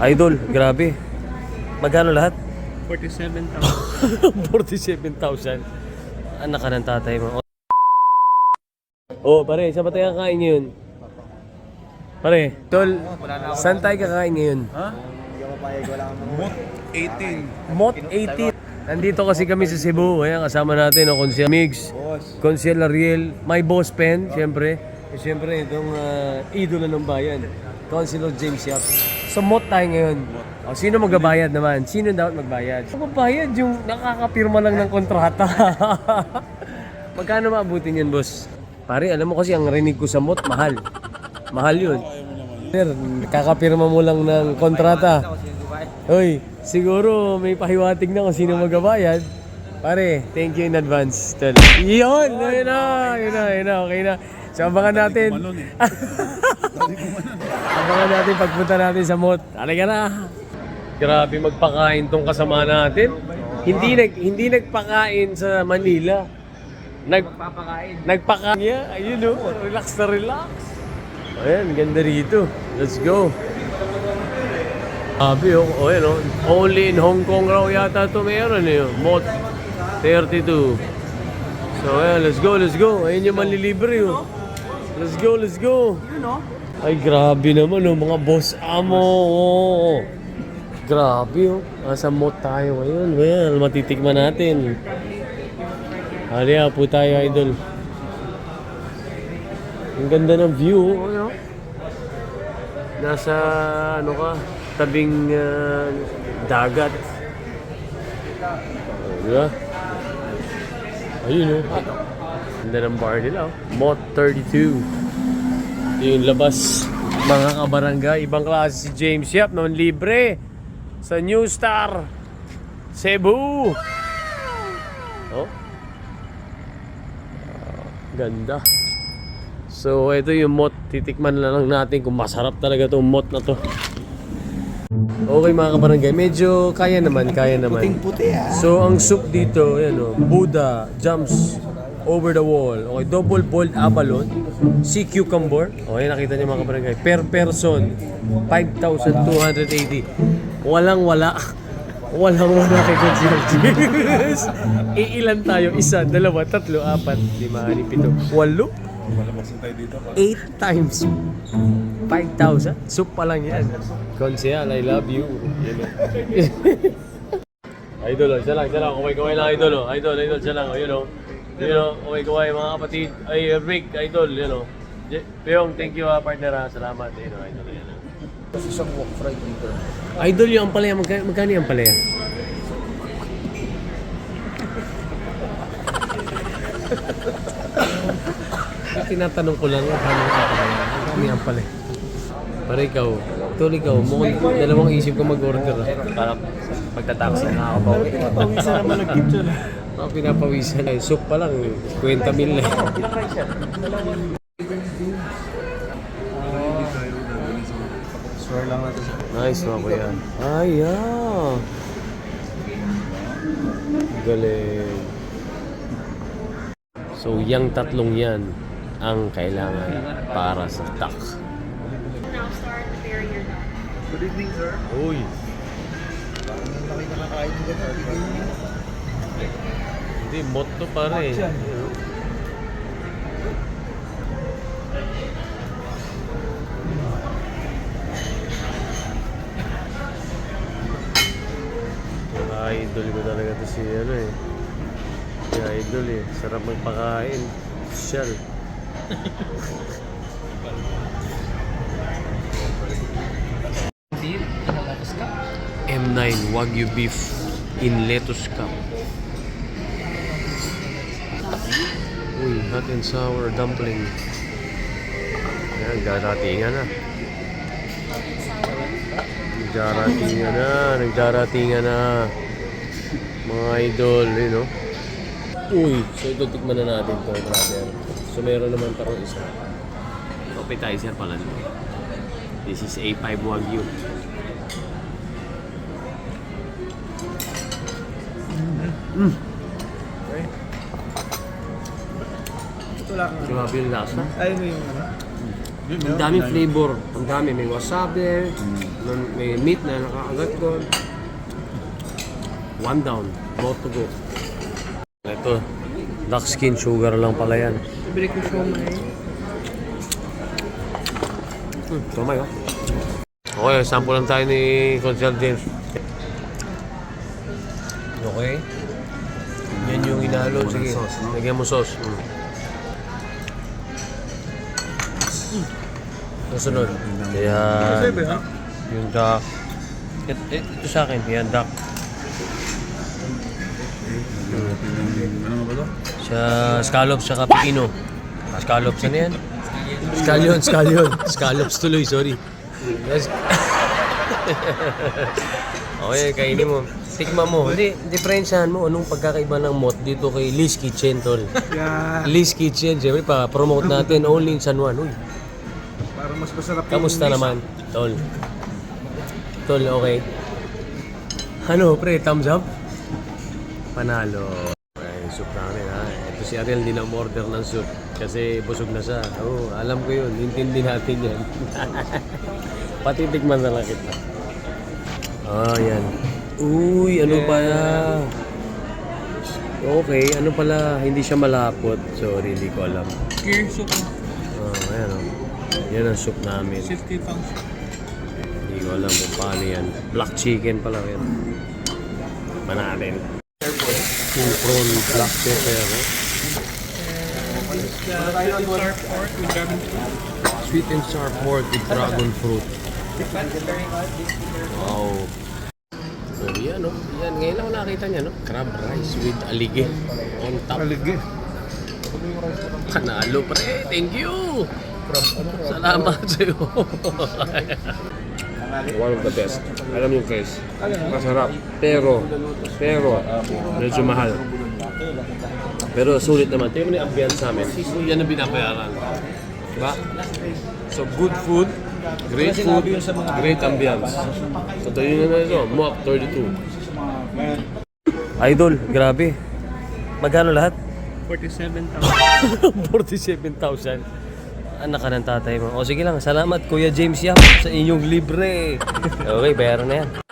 Idol, grabe. Magkano lahat? 47,000. 47,000. Anak ka ng tatay mo. Oh, pare, saan ba tayo kakain ngayon? Pare, tol, saan tayo kakain ngayon? Mot 18. Mot 18. Nandito kasi kami sa Cebu. Ayan, kasama natin, no, Consiel Boss. Consiel Ariel, my boss pen, siyempre. Eh, siyempre, itong ah, idolo ng bayan, Councilor James Yap. So, Mot tayo ngayon. O, sino magbabayad naman? Sino dapat magbayad? Magbabayad yung nakakapirma lang ng kontrata. Magkano maabutin yan, boss? Pare, alam mo kasi ang rinig ko sa Mot, mahal. Mahal yun. Sir, kakapirma mo lang ng kontrata. Hoy, siguro may pahiwatig na kung sino magbabayad. Pare, thank you in advance. Tol. Yun! Ayun na! Ayun na, ayun na, okay na. So, abangan natin. abangan natin pagpunta natin sa MOT. Halika na! Grabe magpakain tong kasama natin. Hindi nag hindi nagpakain sa Manila. Nagpapakain. Nagpakain. Yeah, ayun oh. Relax na relax. Ayan, ganda rito. Let's go. Sabi oh, oh yan oh. Only in Hong Kong raw yata ito meron eh. Mot 32. So ayan, let's go, let's go. Ayun yung manlilibre oh. Let's go, let's go. Ay, grabe naman oh, mga boss amo. Oh. Grabe oh. Nasa mot tayo ngayon. Well, matitikman natin. Halika po tayo, idol. Ang ganda ng view. oh, Ano? Nasa ano ka, tabing ah, dagat. Oh, di ba? Ayun oh. Ganda ng bar nila oh. Mot 32. Ito yung labas. Mga kabarangay, ibang klase si James Yap naman libre sa New Star Cebu. Oh. Ganda. So, ito yung mot. Titikman na lang natin kung masarap talaga itong mot na to. Okay mga kabarangay, medyo kaya naman, kaya naman. Puting-puti ah. So, ang soup dito, yan o, Buddha jumps over the wall. Okay, double boiled abalone, sea cucumber. Okay, nakita niyo mga kabarangay. Per person, 5,280. Walang wala. Walang wala kay Consiel James. Iilan tayo? Isa, dalawa, tatlo, apat, lima, anim, pito, walo. 8 times 5,000. Soup pa lang yan. Consiel, I love you. Idol, oh. Isa lang, isa lang. Kumay-kumay lang, idol. Oh. Idol, idol, isa lang. Oh. Yun o. Yun o. Kumay-kumay, mga kapatid. Ay, Rick, idol. O. Je- Peyong, thank you ha, partner ha. Salamat. Yun o, idol. Yan isang walk fried dito. Idol yung ampalaya. Magka, magkano yung ampalaya? Tinatanong ko lang kung paano yung ampalaya. Magkano yung ampalaya? Para ikaw, tol ikaw, mukhang dalawang isip ko mag-order. ah. Parang pagtatakas na ako pa. Pawisan naman nag-kitchen. Mga pinapawisan. Ay, soup pa lang, 50 mil na. Swear lang natin sa Nice mga kuya. Ay, yeah. Galing. So, yung tatlong yan ang kailangan para sa duck. now start the barrier down. Good evening, sir. Uy. Parang laki na nakain ng ganito. Hindi, mot to pare. Mot yan. Idol ko talaga to si ano eh. Si idol eh. Sarap magpakain. Shell. M9 Wagyu beef in lettuce cup. Uy, hot and sour dumpling. Ayan, daratingan na. Nagdaratingan na, nagdaratingan na. Mga idol, you know. Uy, so ito tikman na natin to, brother. So meron naman pa rin isa. Appetizer pala nito. This is A5 Wagyu. Ito lang. Grabe yung lasa. Ayaw mo yung ano? Ang daming flavor. Ang dami. May wasabi, may- may meat na nakakagat ko. One down. More to go. Ito, duck skin sugar lang pala yan. Bibili ko siya Hmm, tumay oh. Okay, sample lang tayo ni Consul James. Okay. Yan yung inalo. Sige, lagyan mo sauce. Mm. Nasunod. Yan. Yung duck. It, it, ito sa akin, yan duck. Ano ba to? Sa scallops, saka pipino. Scallops, ano yan? Scallion, scallion. Scallops tuloy, sorry. Yes. okay, kainin mo. Tikman mo. Hindi, diferensyahan mo anong pagkakaiba ng mot dito kay Liz Kitchen, tol. Yeah. Liz Kitchen, siyempre pa promote natin only in San Juan. Uy, Parang mas masarap yung kamusta English. naman, tol? Tol, okay. Ano, pre, thumbs up? Panalo. Ay, soup namin ha. Ito si Ariel hindi na order ng soup kasi busog na siya. Oo, alam ko yun. Intindi natin yan. Patitikman na lang kita. Ah, yan. Uy, ano pala? Okay, ano pala? Hindi siya malapot. Sorry, hindi ko alam. Okay, so Oh, ayan oh. Yan ang soup namin. silky tongue. Hindi ko alam kung paano yan. Black chicken pala yan. Natin. Yung prawn black pepper. Eh? Sweet and sour pork with dragon fruit. Wow. So, yan, no? Yan, ngayon lang nakita niya, no? Crab rice with alige on top. Aligi. Panalo, pre. Thank you. Salamat sa'yo. One of the best. Alam yung guys, masarap. Pero, pero, medyo mahal. Pero sulit naman. Tingnan mo na yung ambience sa amin. Yan ang binabayaran. Diba? So, good food, great food, great ambience. So, yun na ito. Mock 32. Idol, grabe. Magkano lahat? 47,000. 47,000. Anak ka ng tatay mo. O sige lang, salamat Kuya James Yap sa inyong libre. Okay, bayaran na yan.